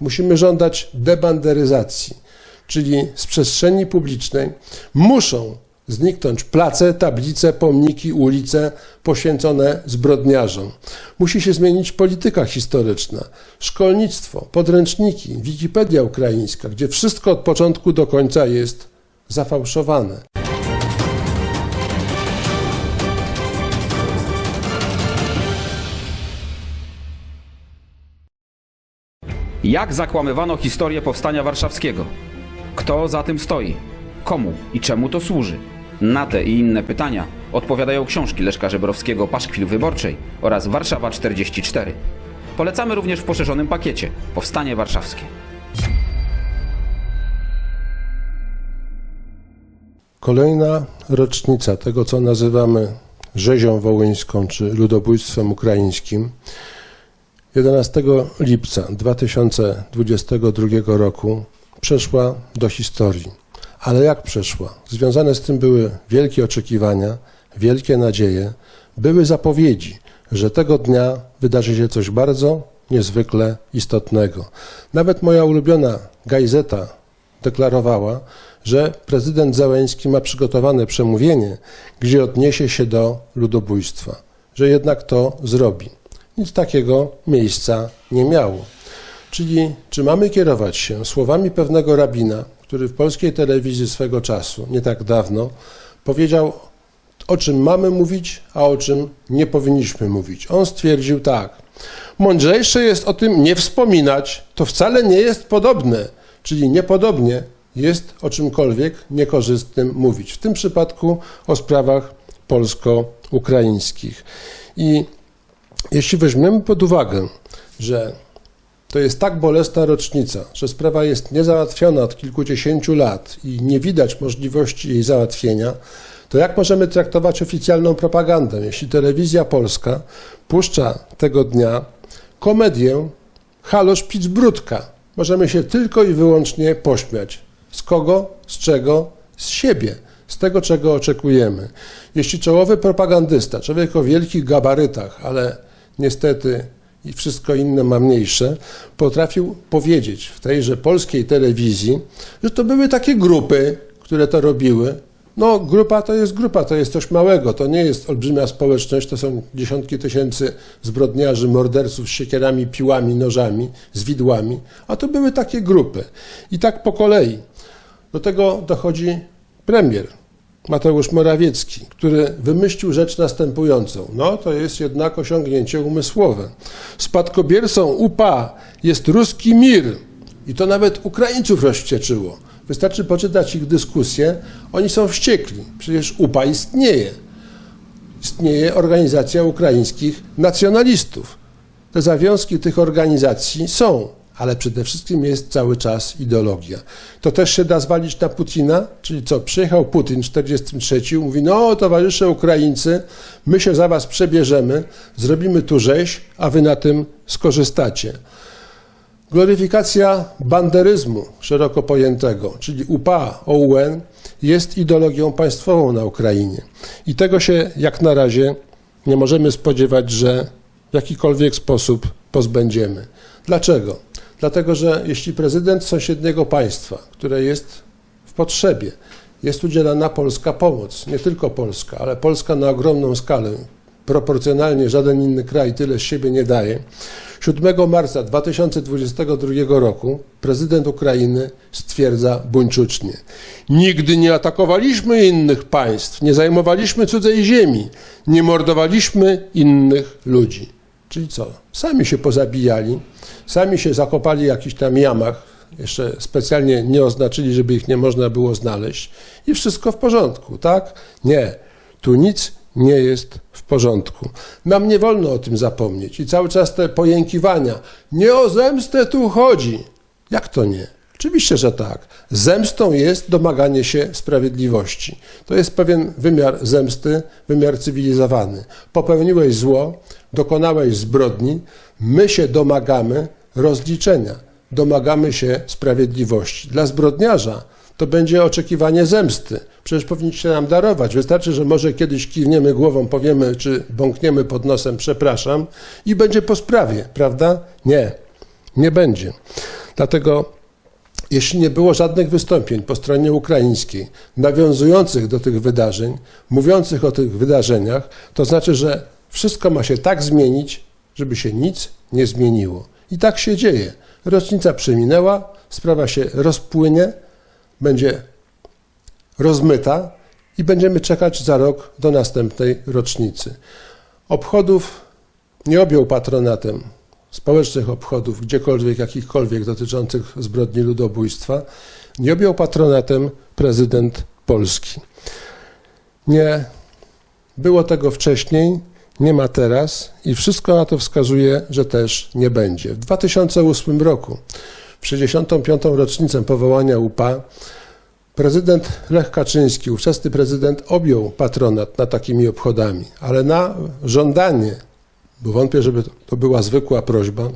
Musimy żądać debanderyzacji, czyli z przestrzeni publicznej muszą zniknąć place, tablice, pomniki, ulice poświęcone zbrodniarzom. Musi się zmienić polityka historyczna, szkolnictwo, podręczniki, Wikipedia ukraińska, gdzie wszystko od początku do końca jest zafałszowane. Jak zakłamywano historię powstania warszawskiego? Kto za tym stoi? Komu i czemu to służy? Na te i inne pytania odpowiadają książki Leszka Żebrowskiego Paszkwil Wyborczej oraz Warszawa 44. Polecamy również w poszerzonym pakiecie Powstanie Warszawskie. Kolejna rocznica tego, co nazywamy rzezią wołyńską czy ludobójstwem ukraińskim. 11 lipca 2022 roku przeszła do historii. Ale jak przeszła? Związane z tym były wielkie oczekiwania, wielkie nadzieje, były zapowiedzi, że tego dnia wydarzy się coś bardzo niezwykle istotnego. Nawet moja ulubiona gazeta deklarowała, że prezydent Załęski ma przygotowane przemówienie, gdzie odniesie się do ludobójstwa, że jednak to zrobi. Nic takiego miejsca nie miało. Czyli czy mamy kierować się słowami pewnego rabina, który w polskiej telewizji swego czasu, nie tak dawno, powiedział, o czym mamy mówić, a o czym nie powinniśmy mówić. On stwierdził tak: Mądrzejsze jest o tym nie wspominać, to wcale nie jest podobne, czyli niepodobnie jest o czymkolwiek niekorzystnym mówić. W tym przypadku o sprawach polsko-ukraińskich. I jeśli weźmiemy pod uwagę, że to jest tak bolesna rocznica, że sprawa jest niezałatwiona od kilkudziesięciu lat i nie widać możliwości jej załatwienia, to jak możemy traktować oficjalną propagandę, jeśli telewizja polska puszcza tego dnia komedię Halo Szpicbrudka? Możemy się tylko i wyłącznie pośmiać. Z kogo? Z czego? Z siebie. Z tego, czego oczekujemy. Jeśli czołowy propagandysta, człowiek o wielkich gabarytach, ale niestety i wszystko inne ma mniejsze, potrafił powiedzieć w tejże polskiej telewizji, że to były takie grupy, które to robiły. No, grupa to jest grupa, to jest coś małego, to nie jest olbrzymia społeczność, to są dziesiątki tysięcy zbrodniarzy, morderców z siekierami, piłami, nożami, z widłami, a to były takie grupy. I tak po kolei. Do tego dochodzi premier Mateusz Morawiecki, który wymyślił rzecz następującą. No, to jest jednak osiągnięcie umysłowe. Spadkobiercą UPA jest ruski mir. I to nawet Ukraińców rozwścieczyło. Wystarczy poczytać ich dyskusje. Oni są wściekli. Przecież UPA istnieje. Istnieje Organizacja Ukraińskich Nacjonalistów. Te zawiązki tych organizacji są ale przede wszystkim jest cały czas ideologia. To też się da zwalić na Putina, czyli co, przyjechał Putin w 1943, mówi, no towarzysze Ukraińcy, my się za was przebierzemy, zrobimy tu rzeź, a wy na tym skorzystacie. Gloryfikacja banderyzmu szeroko pojętego, czyli UPA, OUN, jest ideologią państwową na Ukrainie. I tego się jak na razie nie możemy spodziewać, że w jakikolwiek sposób pozbędziemy. Dlaczego? Dlatego, że jeśli prezydent sąsiedniego państwa, które jest w potrzebie, jest udzielana polska pomoc, nie tylko Polska, ale Polska na ogromną skalę, proporcjonalnie żaden inny kraj tyle z siebie nie daje. 7 marca 2022 roku prezydent Ukrainy stwierdza buńczucznie: Nigdy nie atakowaliśmy innych państw, nie zajmowaliśmy cudzej ziemi, nie mordowaliśmy innych ludzi. Czyli co? Sami się pozabijali, sami się zakopali w jakichś tam jamach, jeszcze specjalnie nie oznaczyli, żeby ich nie można było znaleźć i wszystko w porządku, tak? Nie, tu nic nie jest w porządku. Nam nie wolno o tym zapomnieć i cały czas te pojękiwania, nie o zemstę tu chodzi. Jak to nie? Oczywiście, że tak. Zemstą jest domaganie się sprawiedliwości. To jest pewien wymiar zemsty, wymiar cywilizowany. Popełniłeś zło, dokonałeś zbrodni, my się domagamy rozliczenia, domagamy się sprawiedliwości. Dla zbrodniarza to będzie oczekiwanie zemsty. Przecież powinniście nam darować. Wystarczy, że może kiedyś kiwniemy głową, powiemy, czy bąkniemy pod nosem, przepraszam, i będzie po sprawie, prawda? Nie, nie będzie. Dlatego jeśli nie było żadnych wystąpień po stronie ukraińskiej nawiązujących do tych wydarzeń, mówiących o tych wydarzeniach, to znaczy, że wszystko ma się tak zmienić, żeby się nic nie zmieniło. I tak się dzieje. Rocznica przeminęła, sprawa się rozpłynie, będzie rozmyta i będziemy czekać za rok do następnej rocznicy. Obchodów nie objął patronatem społecznych obchodów, gdziekolwiek, jakichkolwiek dotyczących zbrodni ludobójstwa, nie objął patronatem prezydent Polski. Nie było tego wcześniej, nie ma teraz i wszystko na to wskazuje, że też nie będzie. W 2008 roku, w 65. rocznicę powołania UPA, prezydent Lech Kaczyński, ówczesny prezydent, objął patronat nad takimi obchodami, ale na żądanie bo wątpię, żeby to była zwykła prośba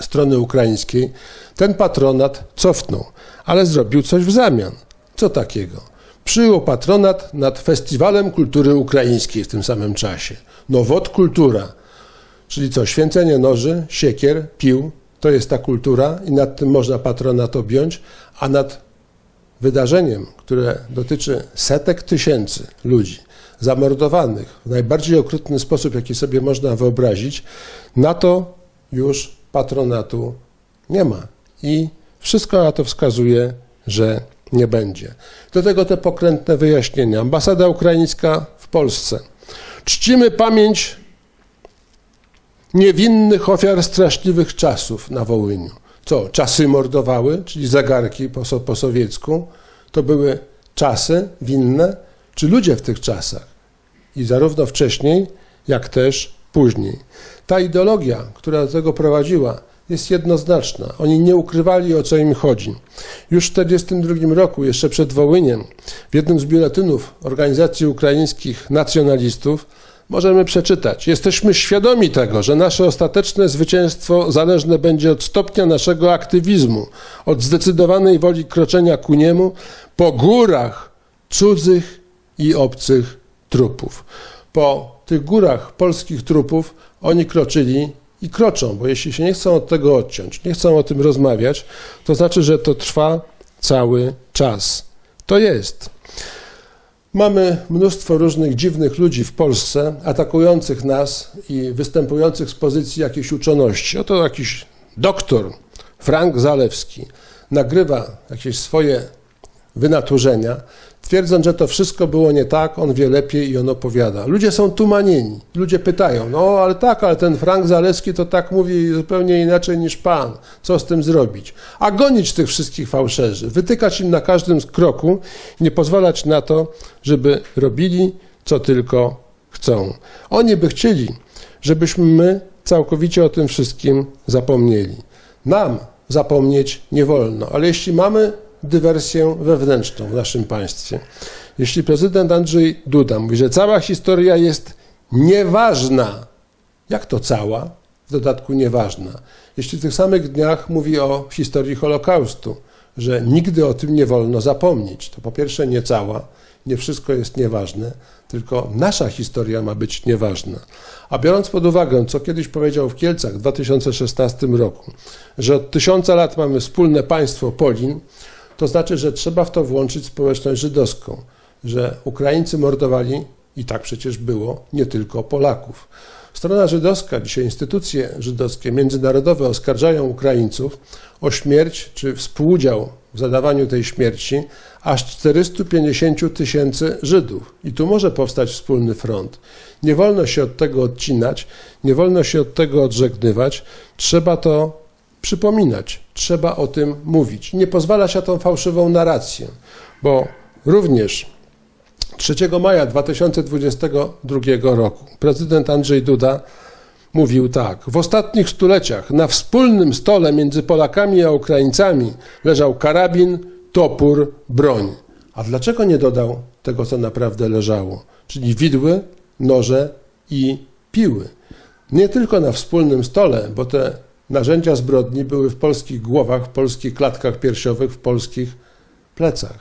strony ukraińskiej, ten patronat cofnął, ale zrobił coś w zamian. Co takiego? Przyjął patronat nad Festiwalem Kultury Ukraińskiej w tym samym czasie. Nowot kultura, czyli co? Święcenie noży, siekier, pił, to jest ta kultura i nad tym można patronat objąć, a nad wydarzeniem, które dotyczy setek tysięcy ludzi, zamordowanych w najbardziej okrutny sposób, jaki sobie można wyobrazić, na to już patronatu nie ma. I wszystko na to wskazuje, że nie będzie. Do tego te pokrętne wyjaśnienia. Ambasada ukraińska w Polsce. Czcimy pamięć niewinnych ofiar straszliwych czasów na Wołyniu. Co, czasy mordowały, czyli zegarki po, po sowiecku, to były czasy winne, czy ludzie w tych czasach? I zarówno wcześniej, jak też później. Ta ideologia, która do tego prowadziła, jest jednoznaczna. Oni nie ukrywali, o co im chodzi. Już w 1942 roku, jeszcze przed Wołyniem, w jednym z biuletynów Organizacji Ukraińskich Nacjonalistów możemy przeczytać: Jesteśmy świadomi tego, że nasze ostateczne zwycięstwo zależne będzie od stopnia naszego aktywizmu, od zdecydowanej woli kroczenia ku niemu po górach cudzych i obcych trupów. Po tych górach polskich trupów oni kroczyli i kroczą, bo jeśli się nie chcą od tego odciąć, nie chcą o tym rozmawiać, to znaczy, że to trwa cały czas. To jest. Mamy mnóstwo różnych dziwnych ludzi w Polsce, atakujących nas i występujących z pozycji jakiejś uczoności. Oto jakiś doktor Frank Zalewski nagrywa jakieś swoje wynaturzenia, twierdząc, że to wszystko było nie tak, on wie lepiej i on opowiada. Ludzie są tumanieni. Ludzie pytają, no ale tak, ale ten Frank Zalewski to tak mówi zupełnie inaczej niż pan. Co z tym zrobić? A gonić tych wszystkich fałszerzy, wytykać im na każdym kroku, nie pozwalać na to, żeby robili, co tylko chcą. Oni by chcieli, żebyśmy my całkowicie o tym wszystkim zapomnieli. Nam zapomnieć nie wolno, ale jeśli mamy dywersję wewnętrzną w naszym państwie. Jeśli prezydent Andrzej Duda mówi, że cała historia jest nieważna, jak to cała? W dodatku nieważna. Jeśli w tych samych dniach mówi o historii Holokaustu, że nigdy o tym nie wolno zapomnieć, to po pierwsze nie cała, nie wszystko jest nieważne, tylko nasza historia ma być nieważna. A biorąc pod uwagę, co kiedyś powiedział w Kielcach w 2016 roku, że od tysiąca lat mamy wspólne państwo Polin, to znaczy, że trzeba w to włączyć społeczność żydowską, że Ukraińcy mordowali, i tak przecież było, nie tylko Polaków. Strona żydowska, dzisiaj instytucje żydowskie, międzynarodowe oskarżają Ukraińców o śmierć czy współudział w zadawaniu tej śmierci aż 450 tysięcy Żydów. I tu może powstać wspólny front. Nie wolno się od tego odcinać, nie wolno się od tego odżegnywać. Trzeba to przypominać, trzeba o tym mówić. Nie pozwala się tą fałszywą narrację, bo również 3 maja 2022 roku prezydent Andrzej Duda mówił tak: W ostatnich stuleciach na wspólnym stole między Polakami a Ukraińcami leżał karabin, topór, broń. A dlaczego nie dodał tego, co naprawdę leżało? Czyli widły, noże i piły. Nie tylko na wspólnym stole, bo te narzędzia zbrodni były w polskich głowach, w polskich klatkach piersiowych, w polskich plecach.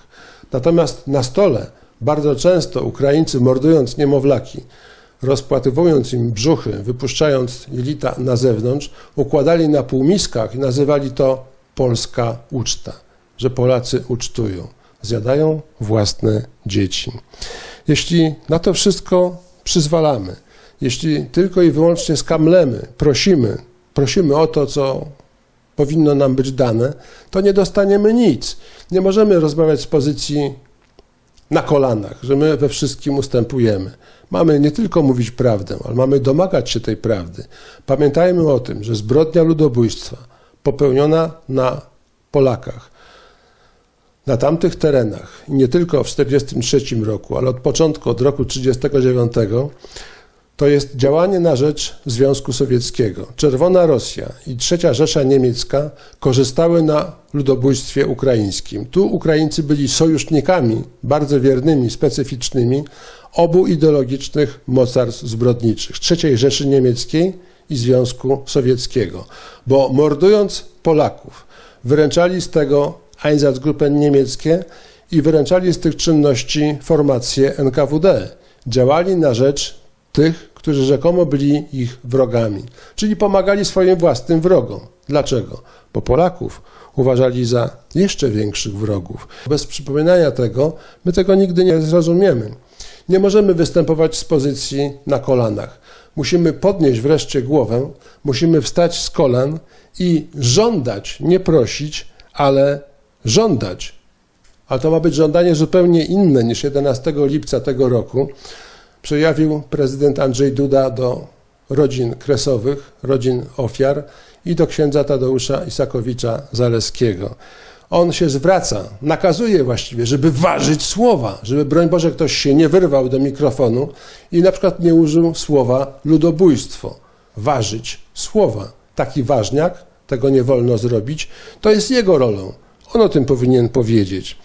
Natomiast na stole bardzo często Ukraińcy, mordując niemowlaki, rozpłatywując im brzuchy, wypuszczając jelita na zewnątrz, układali na półmiskach i nazywali to polska uczta, że Polacy ucztują, zjadają własne dzieci. Jeśli na to wszystko przyzwalamy, jeśli tylko i wyłącznie skamlemy, prosimy, prosimy o to, co powinno nam być dane, to nie dostaniemy nic. Nie możemy rozmawiać z pozycji na kolanach, że my we wszystkim ustępujemy. Mamy nie tylko mówić prawdę, ale mamy domagać się tej prawdy. Pamiętajmy o tym, że zbrodnia ludobójstwa popełniona na Polakach, na tamtych terenach, nie tylko w 1943 roku, ale od początku, od roku 1939, to jest działanie na rzecz Związku Sowieckiego. Czerwona Rosja i Trzecia Rzesza Niemiecka korzystały na ludobójstwie ukraińskim. Tu Ukraińcy byli sojusznikami bardzo wiernymi, specyficznymi obu ideologicznych mocarstw zbrodniczych III Rzeszy Niemieckiej i Związku Sowieckiego. Bo mordując Polaków, wyręczali z tego Einsatzgruppen niemieckie i wyręczali z tych czynności formacje NKWD. Działali na rzecz tych, którzy rzekomo byli ich wrogami, czyli pomagali swoim własnym wrogom. Dlaczego? Bo Polaków uważali za jeszcze większych wrogów. Bez przypominania tego, my tego nigdy nie zrozumiemy. Nie możemy występować z pozycji na kolanach. Musimy podnieść wreszcie głowę, musimy wstać z kolan i żądać, nie prosić, ale żądać. Ale to ma być żądanie zupełnie inne niż 11 lipca tego roku przejawił prezydent Andrzej Duda do rodzin kresowych, rodzin ofiar i do księdza Tadeusza Isakowicza Zaleskiego. On się zwraca, nakazuje właściwie, żeby ważyć słowa, żeby broń Boże ktoś się nie wyrwał do mikrofonu i na przykład nie użył słowa ludobójstwo. Ważyć słowa. Taki ważniak, tego nie wolno zrobić, to jest jego rolą. On o tym powinien powiedzieć.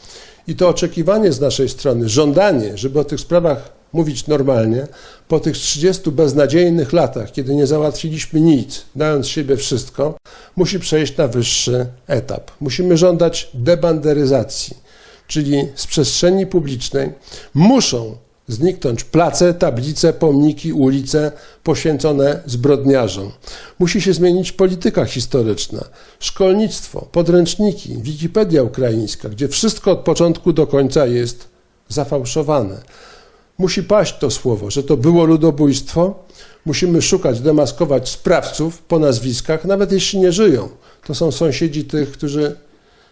I to oczekiwanie z naszej strony, żądanie, żeby o tych sprawach mówić normalnie, po tych 30 beznadziejnych latach, kiedy nie załatwiliśmy nic, dając siebie wszystko, musi przejść na wyższy etap. Musimy żądać debanderyzacji, czyli z przestrzeni publicznej muszą zniknąć place, tablice, pomniki, ulice poświęcone zbrodniarzom. Musi się zmienić polityka historyczna, szkolnictwo, podręczniki, Wikipedia ukraińska, gdzie wszystko od początku do końca jest zafałszowane. Musi paść to słowo, że to było ludobójstwo. Musimy szukać, demaskować sprawców po nazwiskach, nawet jeśli nie żyją. To są sąsiedzi tych, którzy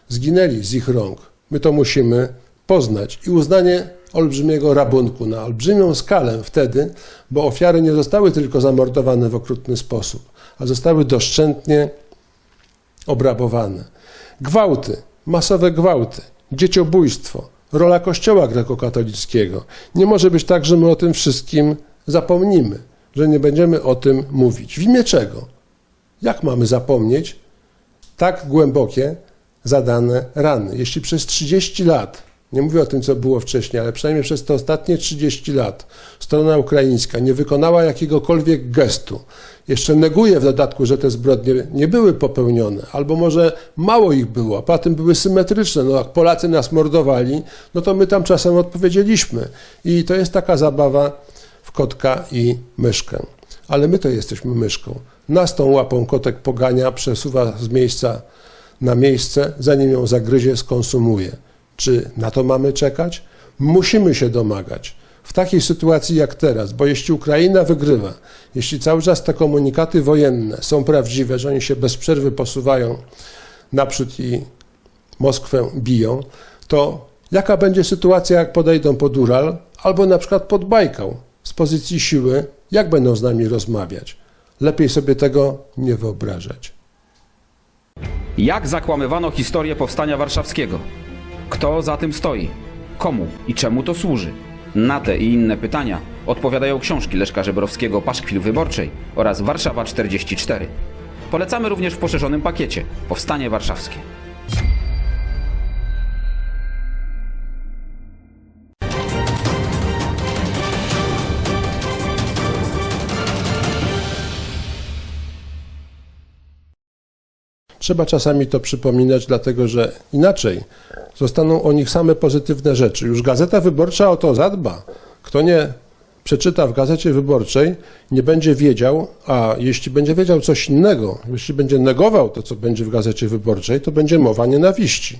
zginęli z ich rąk. My to musimy poznać i uznanie olbrzymiego rabunku na olbrzymią skalę wtedy, bo ofiary nie zostały tylko zamordowane w okrutny sposób, a zostały doszczętnie obrabowane. Gwałty, masowe gwałty, dzieciobójstwo, rola Kościoła grekokatolickiego. Nie może być tak, że my o tym wszystkim zapomnimy, że nie będziemy o tym mówić. W imię czego? Jak mamy zapomnieć tak głębokie zadane rany? Jeśli przez 30 lat, nie mówię o tym, co było wcześniej, ale przynajmniej przez te ostatnie 30 lat strona ukraińska nie wykonała jakiegokolwiek gestu, jeszcze neguje w dodatku, że te zbrodnie nie były popełnione, albo może mało ich było, a tym były symetryczne. No jak Polacy nas mordowali, no to my tam czasem odpowiedzieliśmy. I to jest taka zabawa w kotka i myszkę. Ale my to jesteśmy myszką. Nas tą łapą kotek pogania, przesuwa z miejsca na miejsce, zanim ją zagryzie, skonsumuje. Czy na to mamy czekać? Musimy się domagać w takiej sytuacji jak teraz, bo jeśli Ukraina wygrywa, jeśli cały czas te komunikaty wojenne są prawdziwe, że oni się bez przerwy posuwają naprzód i Moskwę biją, to jaka będzie sytuacja, jak podejdą pod Ural albo na przykład pod Bajkał z pozycji siły, jak będą z nami rozmawiać? Lepiej sobie tego nie wyobrażać. Jak zakłamywano historię powstania warszawskiego? Kto za tym stoi? Komu i czemu to służy? Na te i inne pytania odpowiadają książki Leszka Żebrowskiego Paszkwil Wyborczej oraz Warszawa 44. Polecamy również w poszerzonym pakiecie Powstanie Warszawskie. Trzeba czasami to przypominać, dlatego że inaczej zostaną o nich same pozytywne rzeczy. Już Gazeta Wyborcza o to zadba. Kto nie przeczyta w Gazecie Wyborczej, nie będzie wiedział, a jeśli będzie wiedział coś innego, jeśli będzie negował to, co będzie w Gazecie Wyborczej, to będzie mowa nienawiści.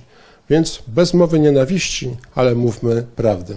Więc bez mowy nienawiści, ale mówmy prawdę.